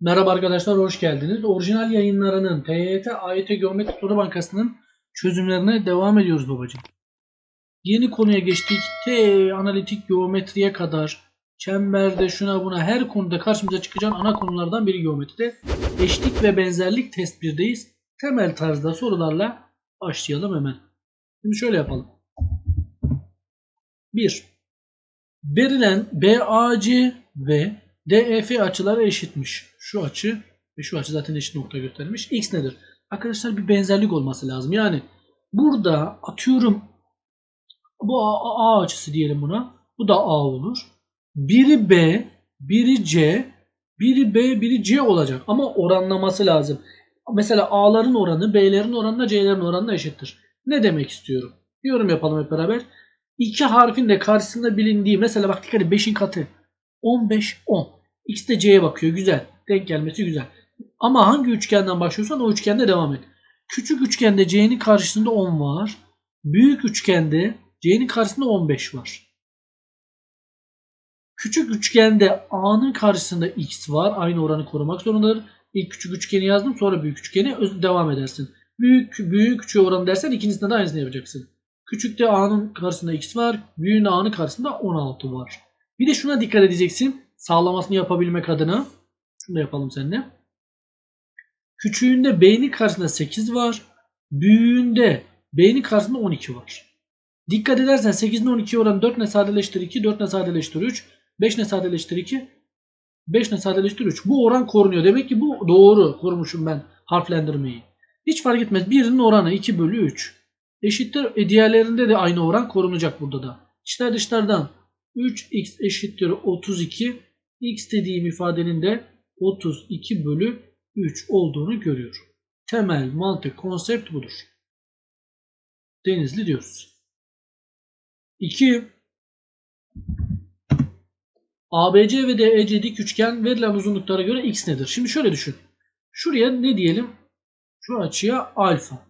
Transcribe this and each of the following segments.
Merhaba arkadaşlar, hoş geldiniz. Orijinal yayınlarının TYT AYT Geometri Soru Bankası'nın çözümlerine devam ediyoruz babacığım. Yeni konuya geçtik. T analitik geometriye kadar çemberde şuna buna her konuda karşımıza çıkacak ana konulardan biri geometride. Eşlik ve benzerlik test 1'deyiz. Temel tarzda sorularla başlayalım hemen. Şimdi şöyle yapalım. 1. Verilen BAC ve DEF açıları eşitmiş. Şu açı ve şu açı zaten eşit nokta göstermiş. X nedir? Arkadaşlar bir benzerlik olması lazım. Yani burada atıyorum bu A, A açısı diyelim buna. Bu da A olur. Biri B, biri C, biri B, biri C olacak. Ama oranlaması lazım. Mesela A'ların oranı B'lerin oranına C'lerin oranına eşittir. Ne demek istiyorum? Yorum yapalım hep beraber. İki harfin de karşısında bilindiği mesela bak dikkat edin 5'in katı 15 10. X de C'ye bakıyor. Güzel. Denk gelmesi güzel. Ama hangi üçgenden başlıyorsan o üçgende devam et. Küçük üçgende C'nin karşısında 10 var. Büyük üçgende C'nin karşısında 15 var. Küçük üçgende A'nın karşısında X var. Aynı oranı korumak zorundadır. İlk küçük üçgeni yazdım sonra büyük üçgeni devam edersin. Büyük büyük küçüğe oranı dersen ikincisinde de aynısını yapacaksın. Küçükte A'nın karşısında X var. Büyüğün A'nın karşısında 16 var. Bir de şuna dikkat edeceksin. Sağlamasını yapabilmek adına. Şunu da yapalım seninle. Küçüğünde B'nin karşısında 8 var. Büyüğünde B'nin karşısında 12 var. Dikkat edersen 8'in 12 oranı 4 ne sadeleştir 2, 4 ne sadeleştir 3, 5 ne sadeleştir 2, 5 ne sadeleştir 3. Bu oran korunuyor. Demek ki bu doğru kurmuşum ben harflendirmeyi. Hiç fark etmez. Birinin oranı 2 bölü 3. Eşittir. E diğerlerinde de aynı oran korunacak burada da. İçler dışlardan 3x eşittir 32. x dediğim ifadenin de 32 bölü 3 olduğunu görüyorum. Temel mantık konsept budur. Denizli diyoruz. 2. ABC ve DEC dik üçgen verilen uzunluklara göre x nedir? Şimdi şöyle düşün. Şuraya ne diyelim? Şu açıya alfa.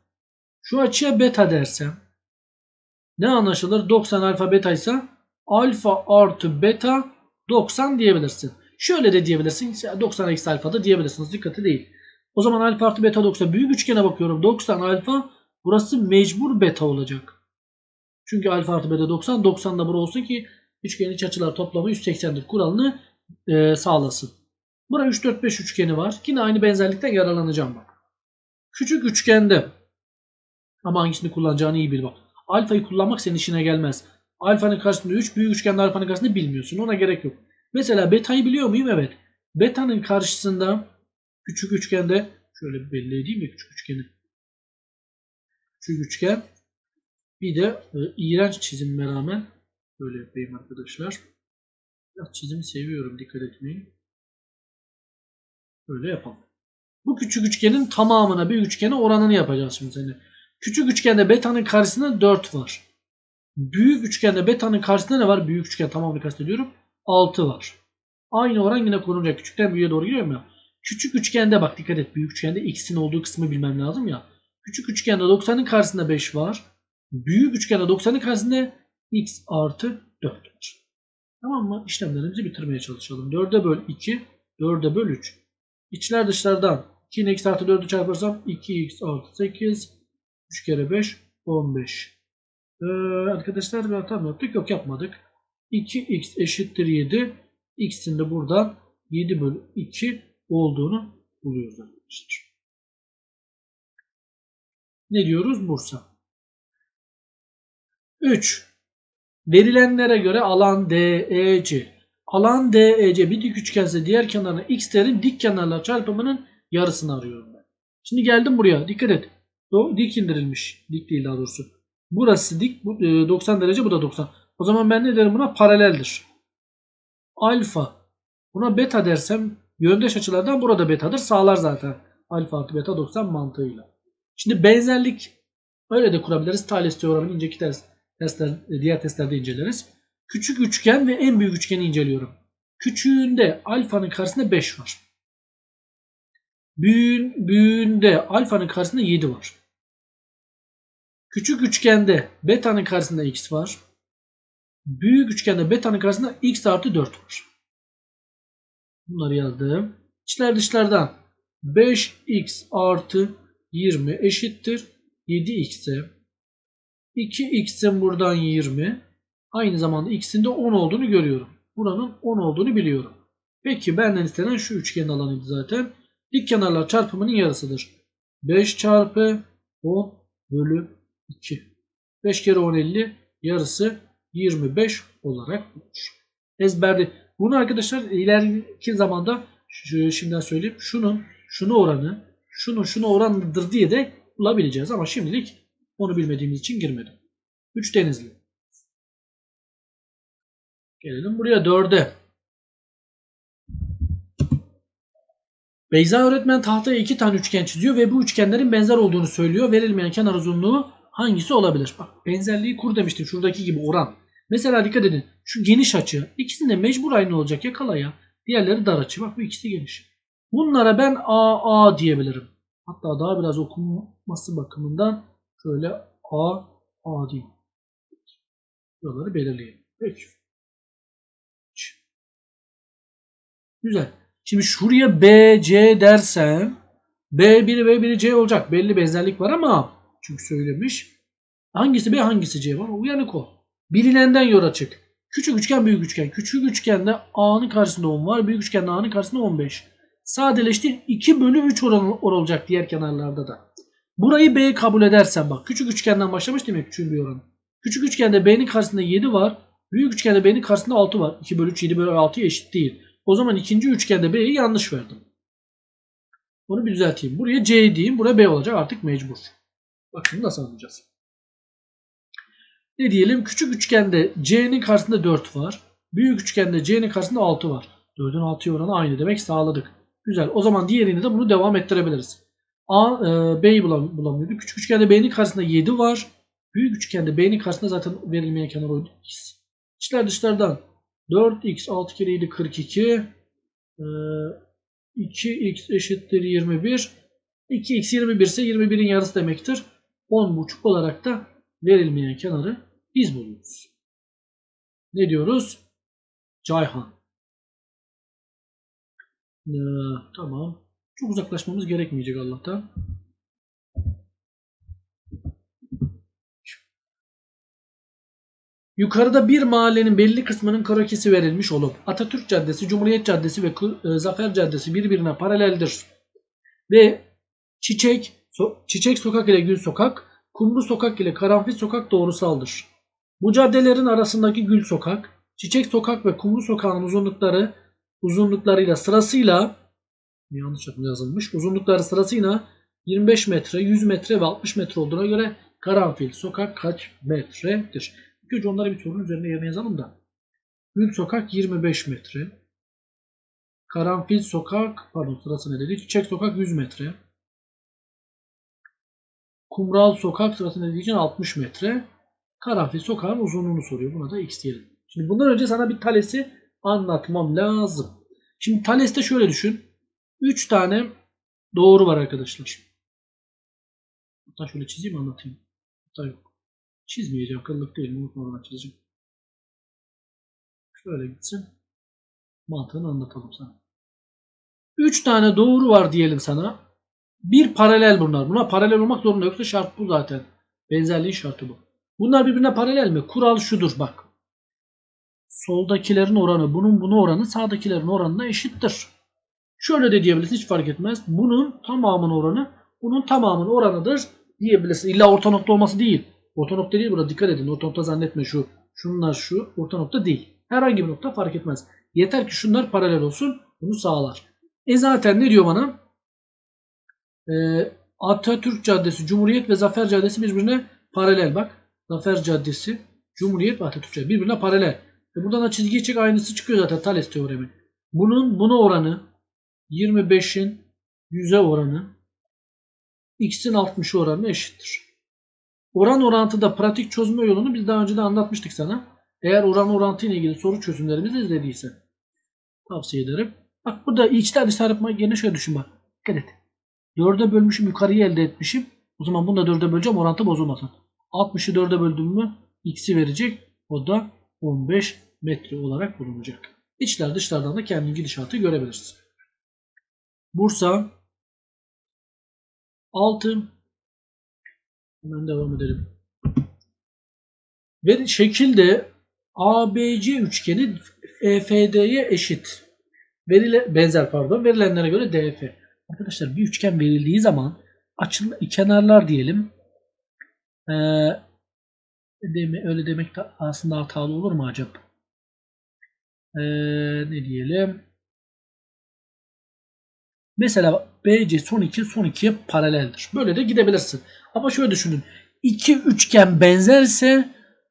Şu açıya beta dersem ne anlaşılır? 90 alfa beta ise alfa artı beta 90 diyebilirsin. Şöyle de diyebilirsin. 90 eksi alfa da diyebilirsiniz. Dikkati değil. O zaman alfa artı beta 90. Büyük üçgene bakıyorum. 90 alfa. Burası mecbur beta olacak. Çünkü alfa artı beta 90. 90 da bura olsun ki üçgenin iç açılar toplamı 180'dir kuralını e, sağlasın. Bura 3 4 5 üçgeni var. Yine aynı benzerlikten yararlanacağım bak. Küçük üçgende ama hangisini kullanacağını iyi bil bak. Alfayı kullanmak senin işine gelmez. Alfanın karşısında 3, büyük üçgende alfanın karşısında bilmiyorsun. Ona gerek yok. Mesela beta'yı biliyor muyum? Evet. Beta'nın karşısında küçük üçgende şöyle belli edeyim mi küçük üçgeni? Küçük üçgen bir de e, iğrenç çizimime rağmen böyle yapayım arkadaşlar. Biraz çizimi seviyorum dikkat etmeyin. Böyle yapalım. Bu küçük üçgenin tamamına bir üçgene oranını yapacağız şimdi seninle. Küçük üçgende beta'nın karşısında 4 var. Büyük üçgende beta'nın karşısında ne var? Büyük üçgen tamamını kastediyorum. 6 var. Aynı oran yine korunacak. Küçükten büyüğe doğru gidiyor mu? Küçük üçgende bak dikkat et. Büyük üçgende x'in olduğu kısmı bilmem lazım ya. Küçük üçgende 90'ın karşısında 5 var. Büyük üçgende 90'ın karşısında x artı 4 var. Tamam mı? İşlemlerimizi bitirmeye çalışalım. 4'e böl 2, 4'e böl 3. İçler dışlardan 2'nin eksi artı 4'ü çarparsam 2x artı 8, 3 kere 5, 15. Ee, arkadaşlar bir hata mı yaptık? Yok yapmadık. 2x eşittir 7. x'in de buradan 7 bölü 2 olduğunu buluyoruz arkadaşlar. Ne diyoruz? Bursa. 3. Verilenlere göre alan DEC. Alan DEC bir dik üçgense diğer kenarına x terim dik kenarlar çarpımının yarısını arıyorum ben. Şimdi geldim buraya. Dikkat et. Dik indirilmiş. Dik değil daha doğrusu. Burası dik. bu, e, 90 derece bu da 90. O zaman ben ne derim buna? Paraleldir. Alfa. Buna beta dersem yöndeş açılardan burada betadır. Sağlar zaten. Alfa artı beta 90 mantığıyla. Şimdi benzerlik öyle de kurabiliriz. Thales teoremini önceki test, testler, diğer testlerde inceleriz. Küçük üçgen ve en büyük üçgeni inceliyorum. Küçüğünde alfanın karşısında 5 var. Büyüğün, büyüğünde alfanın karşısında 7 var. Küçük üçgende beta'nın karşısında x var. Büyük üçgende beta'nın karşısında x artı 4 var. Bunları yazdım. İçler dışlardan 5x artı 20 eşittir 7x'e 2x'in buradan 20 aynı zamanda x'in de 10 olduğunu görüyorum. Buranın 10 olduğunu biliyorum. Peki benden istenen şu üçgenin alanıydı zaten. Dik kenarlar çarpımının yarısıdır. 5 çarpı 10 bölü 2. 5 kere 10 50 yarısı 25 olarak bulmuş. Ezberli. Bunu arkadaşlar ileriki zamanda şimdiden söyleyeyim. Şunun şunu oranı şunun şunu oranıdır diye de bulabileceğiz. Ama şimdilik onu bilmediğimiz için girmedim. 3 denizli. Gelelim buraya 4'e. Beyza öğretmen tahtaya iki tane üçgen çiziyor ve bu üçgenlerin benzer olduğunu söylüyor. Verilmeyen kenar uzunluğu hangisi olabilir? Bak benzerliği kur demiştim. Şuradaki gibi oran. Mesela dikkat edin. Şu geniş açı. İkisinde mecbur aynı olacak. Yakala ya. Diğerleri dar açı. Bak bu ikisi geniş. Bunlara ben A A diyebilirim. Hatta daha biraz okunması bakımından şöyle A A diyeyim. Buraları belirleyelim. Peki. Güzel. Şimdi şuraya B, C dersen B1, B1, C olacak. Belli benzerlik var ama çünkü söylemiş. Hangisi B hangisi C var? Uyanık ol. Bilinenden yola çık. Küçük üçgen büyük üçgen. Küçük üçgende A'nın karşısında 10 var. Büyük üçgende A'nın karşısında 15. Sadeleştir 2 bölü 3 oran, oran olacak diğer kenarlarda da. Burayı B kabul edersen bak. Küçük üçgenden başlamış demek küçük bir oran. Küçük üçgende B'nin karşısında 7 var. Büyük üçgende B'nin karşısında 6 var. 2 bölü 3 7 bölü 6 eşit değil. O zaman ikinci üçgende B'yi yanlış verdim. Onu bir düzelteyim. Buraya C diyeyim. Buraya B olacak. Artık mecbur. Bak şimdi nasıl anlayacağız. Ne diyelim? Küçük üçgende C'nin karşısında 4 var. Büyük üçgende C'nin karşısında 6 var. 4'ün 6'ya oranı aynı demek sağladık. Güzel. O zaman diğerini de bunu devam ettirebiliriz. A, e, B'yi bulam bulamıyorduk. Küçük üçgende B'nin karşısında 7 var. Büyük üçgende B'nin karşısında zaten verilmeyen kenar oydu. X. İçler dışlardan 4x 6 kere 7 42 ee, 2x eşittir 21 2x 21 ise 21'in yarısı demektir. 10,5 olarak da verilmeyen kenarı biz buluyoruz. Ne diyoruz? Cayhan. Ee, tamam. Çok uzaklaşmamız gerekmeyecek Allah'tan. Yukarıda bir mahallenin belli kısmının krokisi verilmiş olup Atatürk Caddesi, Cumhuriyet Caddesi ve e, Zafer Caddesi birbirine paraleldir. Ve Çiçek, so Çiçek Sokak ile Gül Sokak, Kumru Sokak ile Karanfil Sokak doğrusaldır. Bu caddelerin arasındaki Gül Sokak, Çiçek Sokak ve Kumru Sokak'ın uzunlukları uzunluklarıyla sırasıyla yanlış yazılmış. Uzunlukları sırasıyla 25 metre, 100 metre ve 60 metre olduğuna göre Karanfil Sokak kaç metredir? İlk önce onları bir sorunun üzerine yerine yazalım da. Gül Sokak 25 metre. Karanfil Sokak, pardon sırası ne dedi? Çiçek Sokak 100 metre. Kumral Sokak sırası ne diyeceğim 60 metre. Karanfil Sokak'ın uzunluğunu soruyor. Buna da x diyelim. Şimdi bundan önce sana bir Thales'i anlatmam lazım. Şimdi Thales'te şöyle düşün. 3 tane doğru var arkadaşlar. Hatta şöyle çizeyim anlatayım. Hatta yok. Çizmeyeceğim. Kıllık değil. Unutmadan çizeceğim. Şöyle gitsin. Mantığını anlatalım sana. 3 tane doğru var diyelim sana. Bir paralel bunlar. Buna paralel olmak zorunda yoksa şart bu zaten. Benzerliğin şartı bu. Bunlar birbirine paralel mi? Kural şudur bak. Soldakilerin oranı bunun bunu oranı sağdakilerin oranına eşittir. Şöyle de diyebilirsin hiç fark etmez. Bunun tamamının oranı bunun tamamının oranıdır diyebilirsin. İlla orta nokta olması değil. Orta nokta değil burada dikkat edin. Orta nokta zannetme şu. Şunlar şu. Orta nokta değil. Herhangi bir nokta fark etmez. Yeter ki şunlar paralel olsun. Bunu sağlar. E zaten ne diyor bana? Ee, Atatürk Caddesi, Cumhuriyet ve Zafer Caddesi birbirine paralel. Bak. Zafer Caddesi, Cumhuriyet ve Atatürk Caddesi birbirine paralel. E buradan da çizgiye çek aynısı çıkıyor zaten Thales teoremi. Bunun buna oranı 25'in 100'e oranı x'in 60'ı oranı eşittir. Oran orantıda pratik çözme yolunu biz daha önce de anlatmıştık sana. Eğer oran orantı ile ilgili soru çözümlerimizi izlediysen tavsiye ederim. Bak burada içler dışlar yapma yerine şöyle düşün bak. Dikkat et. 4'e bölmüşüm yukarıyı elde etmişim. O zaman bunu da 4'e böleceğim orantı bozulmasın. 60'ı 4'e böldüm mü x'i verecek. O da 15 metre olarak bulunacak. İçler dışlardan da kendi gidişatı görebilirsin. Bursa 6 Hemen devam edelim. Ve şekilde ABC üçgeni EFD'ye eşit. Verile, benzer pardon. Verilenlere göre DF. Arkadaşlar bir üçgen verildiği zaman açılı kenarlar diyelim. Ee, öyle demek de aslında hatalı olur mu acaba? Ee, ne diyelim? Mesela BC son 2 son 2'ye paraleldir. Böyle de gidebilirsin. Ama şöyle düşünün. İki üçgen benzerse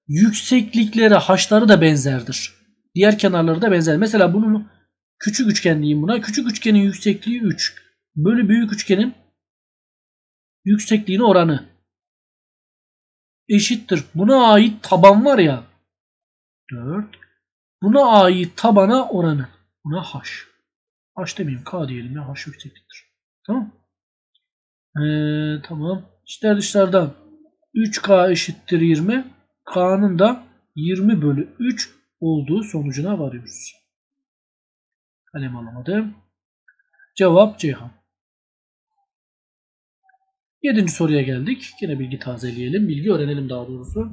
yükseklikleri haşları da benzerdir. Diğer kenarları da benzer. Mesela bunun küçük üçgen diyeyim buna. Küçük üçgenin yüksekliği 3. Bölü büyük üçgenin yüksekliğine oranı eşittir. Buna ait taban var ya 4. Buna ait tabana oranı. Buna h. H demeyeyim k diyelim ya h yüksekliktir. Tamam. Ee, tamam. İçler dışlardan 3k eşittir 20. K'nın da 20 bölü 3 olduğu sonucuna varıyoruz. Kalem alamadım. Cevap Ceyhan. Yedinci soruya geldik. Yine bilgi tazeleyelim. Bilgi öğrenelim daha doğrusu.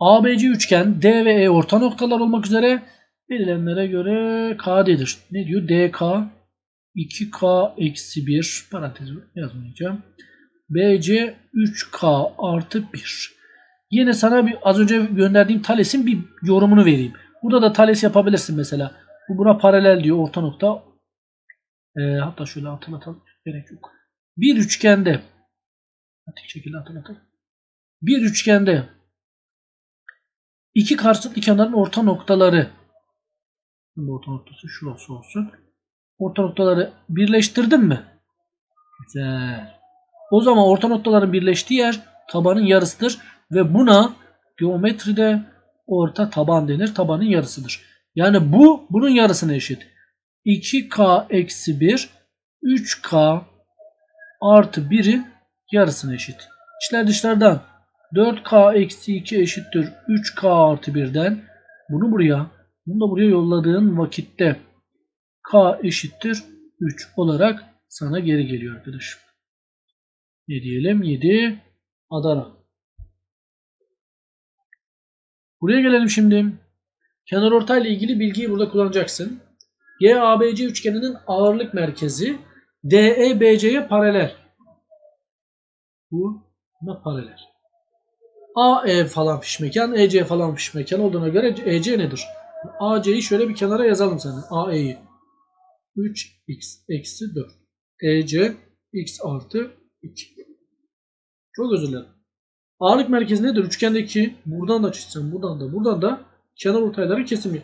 ABC üçgen D ve E orta noktalar olmak üzere verilenlere göre KD'dir. Ne diyor? DK 2K eksi 1 parantez yazmayacağım. BC 3K artı 1. Yine sana bir az önce gönderdiğim Thales'in bir yorumunu vereyim. Burada da Thales yapabilirsin mesela. Bu buna paralel diyor orta nokta. Ee, hatta şöyle hatırlatalım. Gerek yok. Bir üçgende tek şekilde hatırlatalım. Bir üçgende iki karşılıklı kenarın orta noktaları Şimdi orta noktası şurası olsun. Orta noktaları birleştirdim mi? Güzel. O zaman orta noktaların birleştiği yer tabanın yarısıdır ve buna geometride orta taban denir. Tabanın yarısıdır. Yani bu bunun yarısına eşit. 2k eksi 1 3k artı 1'in yarısına eşit. İçler dışlardan 4k eksi 2 eşittir 3k artı 1'den bunu buraya bunu da buraya yolladığın vakitte k eşittir 3 olarak sana geri geliyor arkadaşım. Ne diyelim? 7 Adana. Buraya gelelim şimdi. Kenar ortay ile ilgili bilgiyi burada kullanacaksın. GABC üçgeninin ağırlık merkezi DEBC'ye paralel. Bu buna paralel. AE falan fiş EC falan fiş olduğuna göre EC nedir? AC'yi şöyle bir kenara yazalım sana. AE'yi. 3x eksi 4. EC x artı 2. Çok özür dilerim. Ağırlık merkezi nedir? Üçgendeki buradan da çizsem, buradan da, buradan da kenar ortayları kesim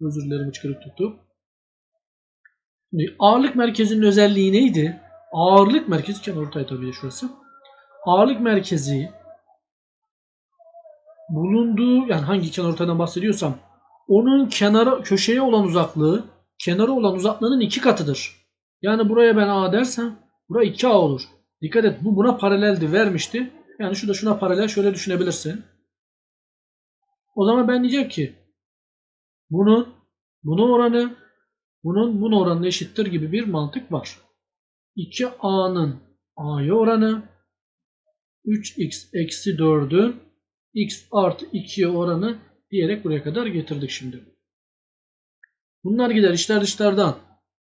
Özür dilerim çıkarıp tuttu. Ağırlık merkezinin özelliği neydi? Ağırlık merkezi kenar ortay tabii de şurası. Ağırlık merkezi bulunduğu yani hangi kenar ortaydan bahsediyorsam onun kenara köşeye olan uzaklığı kenara olan uzaklığının iki katıdır. Yani buraya ben A dersem buraya 2A olur. Dikkat et bu buna paraleldi vermişti. Yani şu da şuna paralel şöyle düşünebilirsin. O zaman ben diyeceğim ki bunun bunun oranı bunun bunun oranı eşittir gibi bir mantık var. 2A'nın A'ya oranı 3x eksi 4'ün x artı 2'ye oranı diyerek buraya kadar getirdik şimdi. Bunlar gider içler dışlardan.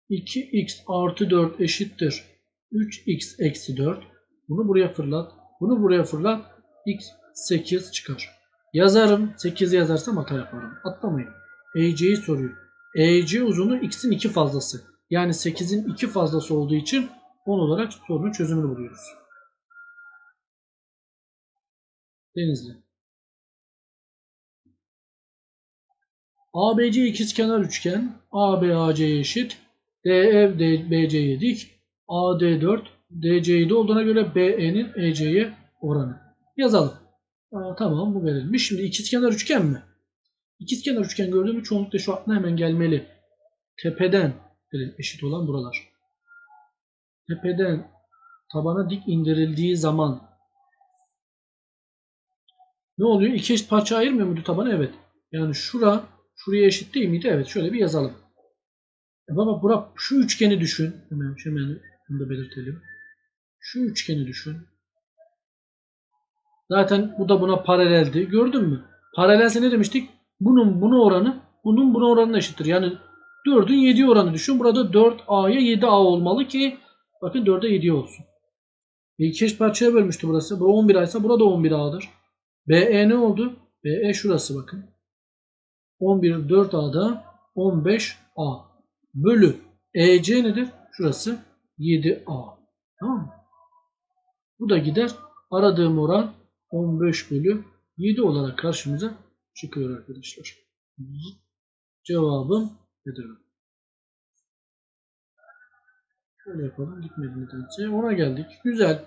2x artı 4 eşittir. 3x eksi 4. Bunu buraya fırlat. Bunu buraya fırlat. x 8 çıkar. Yazarım. 8 yazarsam hata yaparım. Atlamayın. EC'yi soruyor. EC uzunluğu x'in 2 fazlası. Yani 8'in 2 fazlası olduğu için 10 olarak sorunun çözümünü buluyoruz. Denizli. ABC ikizkenar üçgen ABAC'ye eşit. DF BC'ye dik. AD 4 DC'yi olduğuna göre BE'nin EC'ye oranı. Yazalım. Aa, tamam bu verilmiş. Şimdi ikizkenar üçgen mi? İkizkenar üçgen gördüğümü çoğunlukla şu aklına hemen gelmeli. Tepeden eşit olan buralar. Tepeden tabana dik indirildiği zaman ne oluyor? İki eşit parça ayırmıyor muydu tabanı? Evet. Yani şura şuraya eşit değil miydi? Evet. Şöyle bir yazalım. E baba Burak şu üçgeni düşün. Hemen hemen bunu da belirtelim. Şu üçgeni düşün. Zaten bu da buna paraleldi. Gördün mü? Paralelse ne demiştik? Bunun buna oranı bunun buna oranına eşittir. Yani 4'ün 7 oranı düşün. Burada 4A'ya 7A olmalı ki bakın 4'e 7 olsun. E eş parçaya bölmüştü burası. Bu 11 A ise burada 11 A'dır. BE ne oldu? BE şurası bakın. 11 4A'da 15A bölü EC nedir? Şurası 7A. Tamam mı? Bu da gider. Aradığım oran 15 bölü 7 olarak karşımıza çıkıyor arkadaşlar. Cevabım nedir? Şöyle yapalım. Gitmedi nedense. Ona geldik. Güzel.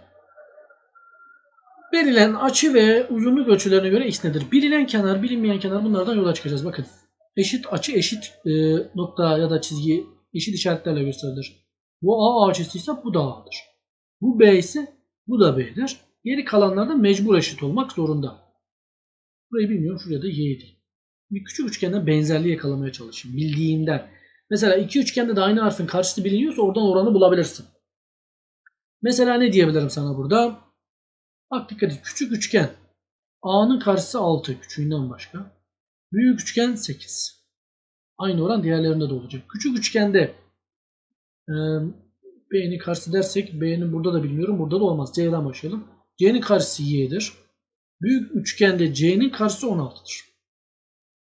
Verilen açı ve uzunluk ölçülerine göre x nedir? Bilinen kenar, bilinmeyen kenar bunlardan yola çıkacağız. Bakın. Eşit açı eşit e, nokta ya da çizgi eşit işaretlerle gösterilir. Bu A açısıysa bu da A'dır. Bu B ise bu da B'dir. Geri kalanlar da mecbur eşit olmak zorunda. Burayı bilmiyorum. Şuraya da Y'ydi. Bir küçük üçgenden benzerliği yakalamaya çalışayım. Bildiğimden. Mesela iki üçgende de aynı harfin karşısı biliniyorsa oradan oranı bulabilirsin. Mesela ne diyebilirim sana burada? Bak dikkat et. Küçük üçgen. A'nın karşısı 6. Küçüğünden başka. Büyük üçgen 8. Aynı oran diğerlerinde de olacak. Küçük üçgende e, B'nin karşısı dersek B'nin burada da bilmiyorum. Burada da olmaz. C'den başlayalım. C'nin karşısı Y'dir. Büyük üçgende C'nin karşısı 16'dır.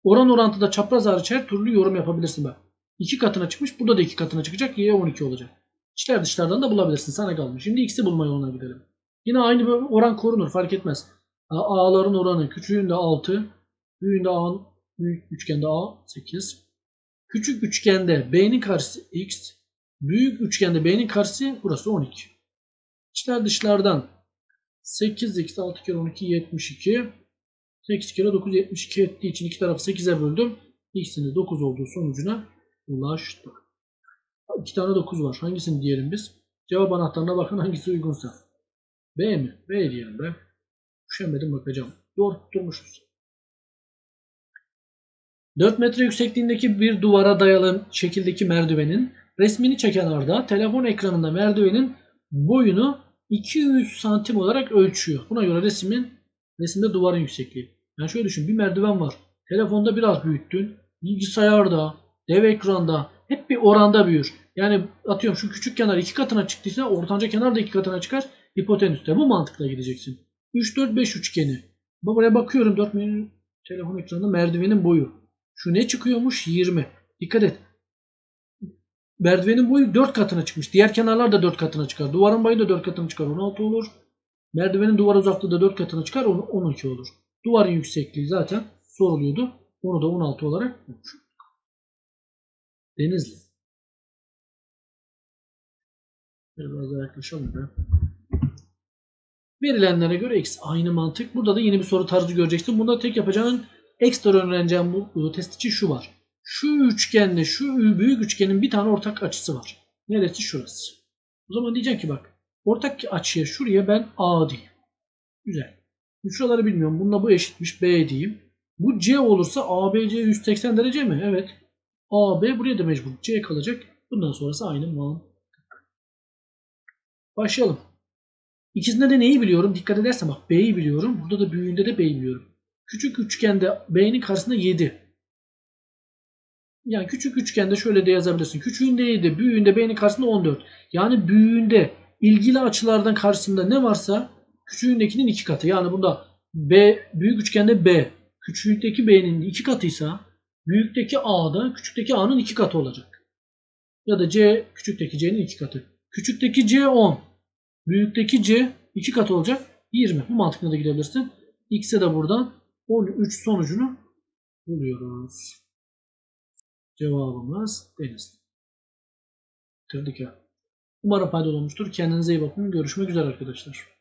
Oran orantıda çapraz hariç her türlü yorum yapabilirsin bak. 2 katına çıkmış. Burada da 2 katına çıkacak. Y 12 olacak. İçler dışlardan da bulabilirsin. Sana kalmış. Şimdi x'i bulma yoluna gidelim. Yine aynı böyle oran korunur. Fark etmez. A'ların oranı küçüğünde 6. Büyüğünde A, büyük üçgende A 8. Küçük üçgende B'nin karşısı X. Büyük üçgende B'nin karşısı burası 12. İçler dışlardan 8x 6 kere 12 72. 8 kere 9 72 ettiği için iki tarafı 8'e böldüm. X'in de 9 olduğu sonucuna ulaştık. İki tane 9 var. Hangisini diyelim biz? Cevap anahtarına bakın hangisi uygunsa. B mi? B diyelim be. Üşenmedim bakacağım. Doğru tutturmuşuz. 4 metre yüksekliğindeki bir duvara dayalı şekildeki merdivenin resmini çeken Arda telefon ekranında merdivenin boyunu 200 santim olarak ölçüyor. Buna göre resmin resimde duvarın yüksekliği. Yani şöyle düşün bir merdiven var. Telefonda biraz büyüttün. Bilgisayarda, dev ekranda hep bir oranda büyür. Yani atıyorum şu küçük kenar iki katına çıktıysa ortanca kenar da iki katına çıkar. Hipotenüste bu mantıkla gideceksin. 3 4 5 üçgeni. Buraya bakıyorum 4 telefon ekranında merdivenin boyu. Şu ne çıkıyormuş? 20. Dikkat et. Merdivenin boyu 4 katına çıkmış. Diğer kenarlar da 4 katına çıkar. Duvarın boyu da 4 katına çıkar. 16 olur. Merdivenin duvar uzaklığı da 4 katına çıkar. 12 olur. Duvarın yüksekliği zaten soruluyordu. Onu da 16 olarak bulmuş. Denizli. Biraz daha yaklaşalım be. Verilenlere göre x aynı mantık. Burada da yeni bir soru tarzı göreceksin. Bunda tek yapacağın ekstra öğreneceğim bu, bu test için şu var. Şu üçgenle şu büyük üçgenin bir tane ortak açısı var. Neresi? Şurası. O zaman diyeceğim ki bak. Ortak açıya şuraya ben A diyeyim. Güzel. Şuraları bilmiyorum. Bunda bu eşitmiş B diyeyim. Bu C olursa ABC 180 derece mi? Evet. AB buraya da mecbur. C kalacak. Bundan sonrası aynı mantık. Başlayalım. İkisinde de neyi biliyorum? Dikkat edersen bak B'yi biliyorum. Burada da büyüğünde de B'yi biliyorum. Küçük üçgende B'nin karşısında 7. Yani küçük üçgende şöyle de yazabilirsin. Küçüğünde 7, büyüğünde B'nin karşısında 14. Yani büyüğünde ilgili açılardan karşısında ne varsa küçüğündekinin iki katı. Yani bunda B büyük üçgende B küçükteki B'nin iki katıysa büyükteki A'da küçükteki A'nın iki katı olacak. Ya da C küçükteki C'nin iki katı. Küçükteki C 10. Büyükteki C iki katı olacak. 20. Bu mantıkla da gidebilirsin. X'e de buradan 13 sonucunu buluyoruz. Cevabımız deniz. Bitirdik ya. Umarım faydalı olmuştur. Kendinize iyi bakın. Görüşmek üzere arkadaşlar.